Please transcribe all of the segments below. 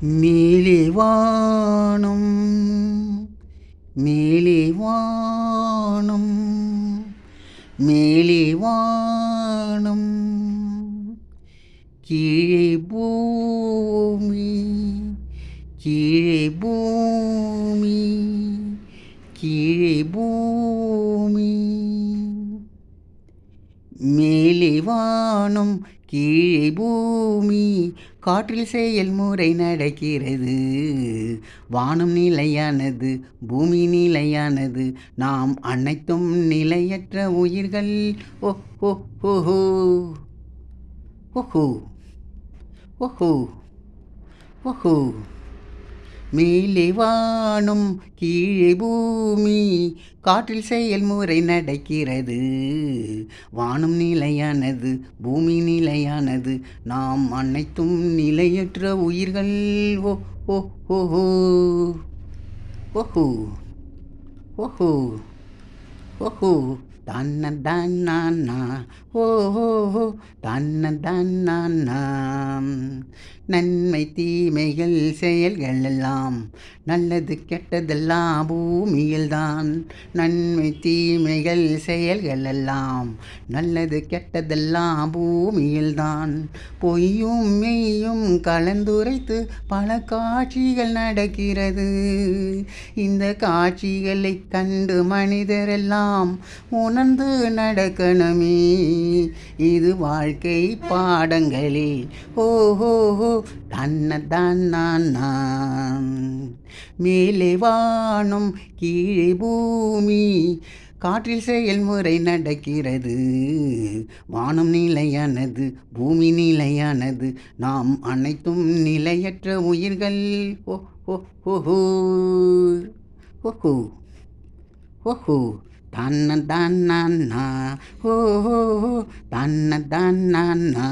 மேலே வானம் மேலிவானம் கீழே பூமி கீழே பூமி கீழே பூமி. மேலே வானம் கீழே பூமி காற்றில் செயல்முறை நடக்கிறது வானம் நிலையானது பூமி நிலையானது நாம் அனைத்தும் நிலையற்ற உயிர்கள் ஓ ஓ ஓஹோ ஓஹோ ஓஹோ ஓஹோ மேலே வானும் கீழே பூமி காற்றில் செயல்முறை நடக்கிறது வானம் நிலையானது பூமி நிலையானது நாம் அனைத்தும் நிலையற்ற உயிர்கள் ஓ ஓ ஓஹோ ஓஹோ ஓஹோ ஓஹோ தன்ன தன்னா ஓஹோ தன்ன தன்னா நன்மை தீமைகள் செயல்கள் எல்லாம் நல்லது கெட்டதெல்லாம் பூமியில்தான். நன்மை தீமைகள் செயல்கள் எல்லாம் நல்லது கெட்டதெல்லாம் பூமியில்தான். பொய்யும் மெய்யும் கலந்துரைத்து பல காட்சிகள் நடக்கிறது. இந்த காட்சிகளை கண்டு மனிதரெல்லாம் உணர்ந்து நடக்கணுமே. இது வாழ்க்கை பாடங்களே ஓஹோ தன்ன நான் மேலே வானம் கீழே பூமி. காற்றில் செயல்முறை நடக்கிறது. வானம் நிலையானது பூமி நிலையானது. நாம் அனைத்தும் நிலையற்ற உயிர்கள். ஓ ஓ ஓஹோ ஓஹோ Danna danna na, ho ho ho, danna danna na.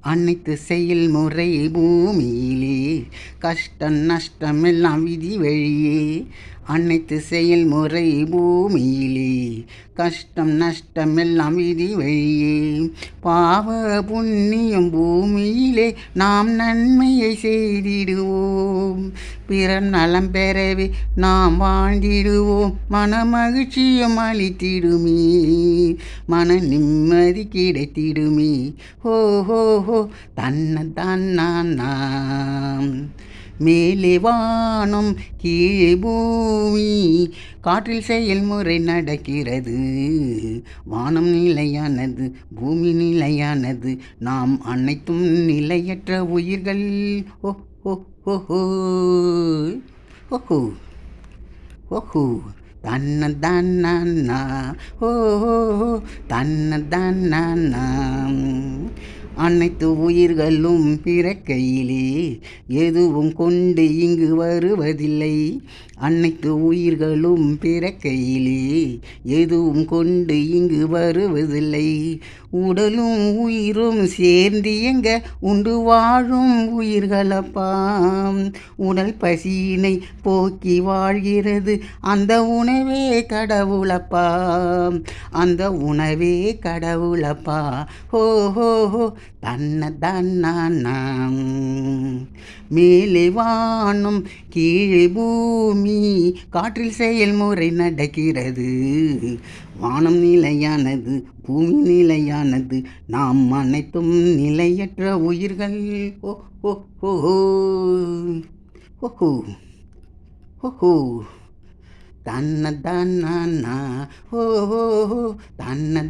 அனைத்து செயல் முறை பூமியிலே. கஷ்டம் நஷ்டம் எல்லாம் விதி வழியே. அனைத்து செயல்முறை பூமியிலே. கஷ்டம் நஷ்டம் எல்லாம் விதி வழியே. பாவ புண்ணியம் பூமியிலே நாம் நன்மையை செய்திடுவோம். பிறர் நலம் பெறவே நாம் வாழ்ந்திடுவோம். மன மகிழ்ச்சியும் அளித்திடுமே. மன நிம்மதி கிடைத்திடுமே. ஹோ ஹோ ஹோ தன்ன தன்னா மேலே வானம் கீழே பூமி. காற்றில் செயல்முறை நடக்கிறது. வானம் நிலையானது பூமி நிலையானது. நாம் அனைத்தும் நிலையற்ற உயிர்கள். ஓ ஓ ஓஹோ ஓஹோ. ஓஹோ. தன்ன தன்னா ஓஹோ. தன்ன தன்னா அனைத்து உயிர்களும் பிறக்கையிலே எதுவும் கொண்டு இங்கு வருவதில்லை. அனைத்து உயிர்களும் பிறக்கையிலே எதுவும் கொண்டு இங்கு வருவதில்லை. உடலும் உயிரும் சேர்ந்து எங்க உண்டு வாழும் உயிர்களப்பாம் உடல் பசியினை போக்கி வாழ்கிறது அந்த உணவே கடவுளப்பா. அந்த உணவே கடவுளப்பா. ஹோ ஹோ ஹோ. தன்ன தன்னா மேலே வானம் கீழே பூமி காற்றில் செயல்முறை நடக்கிறது. வானம் நிலையானது பூமி நிலையானது நாம் அனைத்தும் நிலையற்ற உயிர்கள். ஓ ஓ ஓஹோ ஓஹோ ஓஹோ தன்ன தன்னா ஓஹோ தன்ன